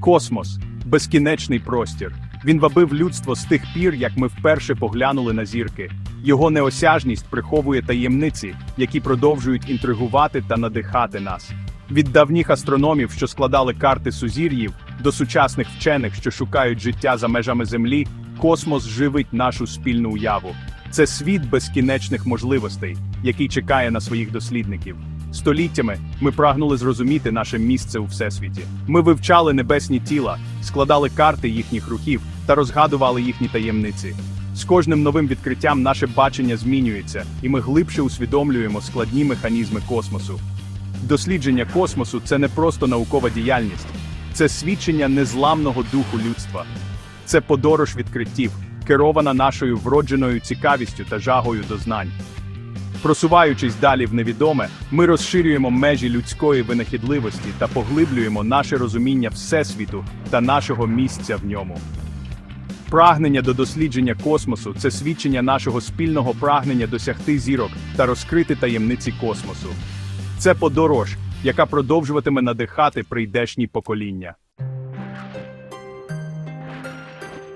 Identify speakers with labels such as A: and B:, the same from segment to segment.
A: Космос безкінечний простір. Він вабив людство з тих пір, як ми вперше поглянули на зірки. Його неосяжність приховує таємниці, які продовжують інтригувати та надихати нас. Від давніх астрономів, що складали карти сузір'їв, до сучасних вчених, що шукають життя за межами Землі, космос живить нашу спільну уяву. Це світ безкінечних можливостей, який чекає на своїх дослідників. Століттями ми прагнули зрозуміти наше місце у всесвіті. Ми вивчали небесні тіла, складали карти їхніх рухів та розгадували їхні таємниці. З кожним новим відкриттям наше бачення змінюється, і ми глибше усвідомлюємо складні механізми космосу. Дослідження космосу це не просто наукова діяльність, це свідчення незламного духу людства. Це подорож відкриттів, керована нашою вродженою цікавістю та жагою до знань. Просуваючись далі в невідоме, ми розширюємо межі людської винахідливості та поглиблюємо наше розуміння Всесвіту та нашого місця в ньому. Прагнення до дослідження космосу це свідчення нашого спільного прагнення досягти зірок та розкрити таємниці космосу. Це подорож, яка продовжуватиме надихати прийдешні покоління.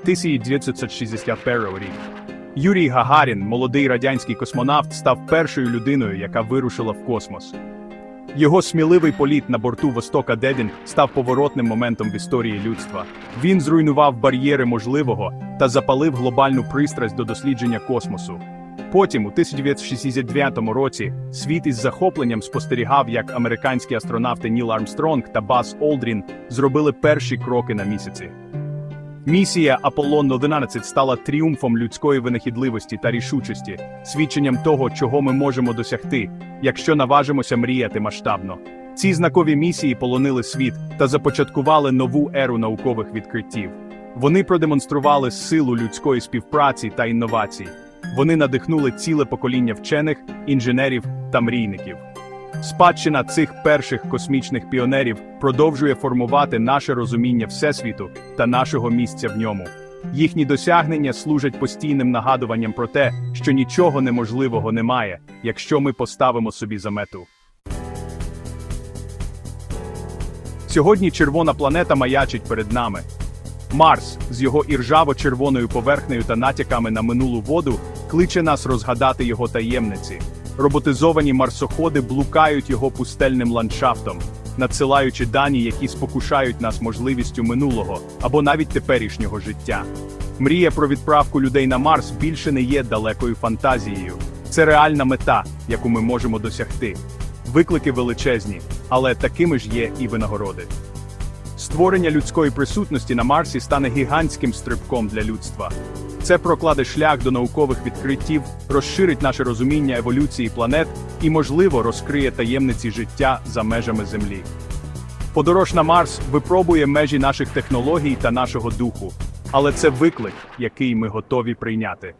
A: 1961 рік. Юрій Гагарін, молодий радянський космонавт, став першою людиною, яка вирушила в космос. Його сміливий політ на борту Востока 9 став поворотним моментом в історії людства. Він зруйнував бар'єри можливого та запалив глобальну пристрасть до дослідження космосу. Потім, у 1969 році, світ із захопленням спостерігав, як американські астронавти Ніл Армстронг та Бас Олдрін зробили перші кроки на місяці. Місія Аполлон 11 стала тріумфом людської винахідливості та рішучості, свідченням того, чого ми можемо досягти, якщо наважимося мріяти масштабно. Ці знакові місії полонили світ та започаткували нову еру наукових відкриттів. Вони продемонстрували силу людської співпраці та інновацій. Вони надихнули ціле покоління вчених, інженерів та мрійників. Спадщина цих перших космічних піонерів продовжує формувати наше розуміння Всесвіту та нашого місця в ньому. Їхні досягнення служать постійним нагадуванням про те, що нічого неможливого немає, якщо ми поставимо собі за мету. Сьогодні червона планета маячить перед нами. Марс з його іржаво-червоною поверхнею та натяками на минулу воду кличе нас розгадати його таємниці. Роботизовані марсоходи блукають його пустельним ландшафтом, надсилаючи дані, які спокушають нас можливістю минулого або навіть теперішнього життя. Мрія про відправку людей на Марс більше не є далекою фантазією. Це реальна мета, яку ми можемо досягти. Виклики величезні, але такими ж є і винагороди. Створення людської присутності на Марсі стане гігантським стрибком для людства. Це прокладе шлях до наукових відкриттів, розширить наше розуміння еволюції планет і, можливо, розкриє таємниці життя за межами Землі. Подорож на Марс випробує межі наших технологій та нашого духу, але це виклик, який ми готові прийняти.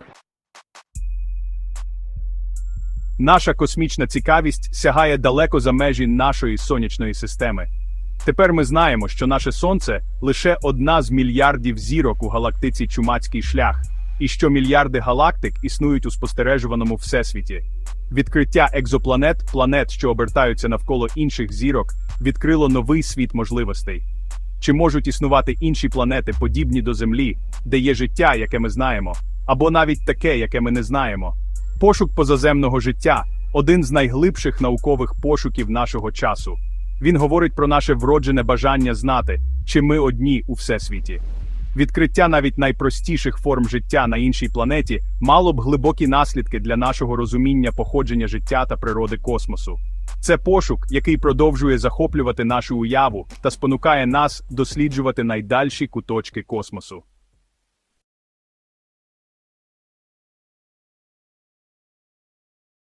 A: Наша космічна цікавість сягає далеко за межі нашої сонячної системи. Тепер ми знаємо, що наше сонце лише одна з мільярдів зірок у галактиці Чумацький шлях, і що мільярди галактик існують у спостережуваному всесвіті. Відкриття екзопланет, планет, що обертаються навколо інших зірок, відкрило новий світ можливостей. Чи можуть існувати інші планети, подібні до Землі, де є життя, яке ми знаємо, або навіть таке, яке ми не знаємо? Пошук позаземного життя один з найглибших наукових пошуків нашого часу. Він говорить про наше вроджене бажання знати, чи ми одні у всесвіті. Відкриття навіть найпростіших форм життя на іншій планеті мало б глибокі наслідки для нашого розуміння походження життя та природи космосу. Це пошук, який продовжує захоплювати нашу уяву та спонукає нас досліджувати найдальші куточки космосу.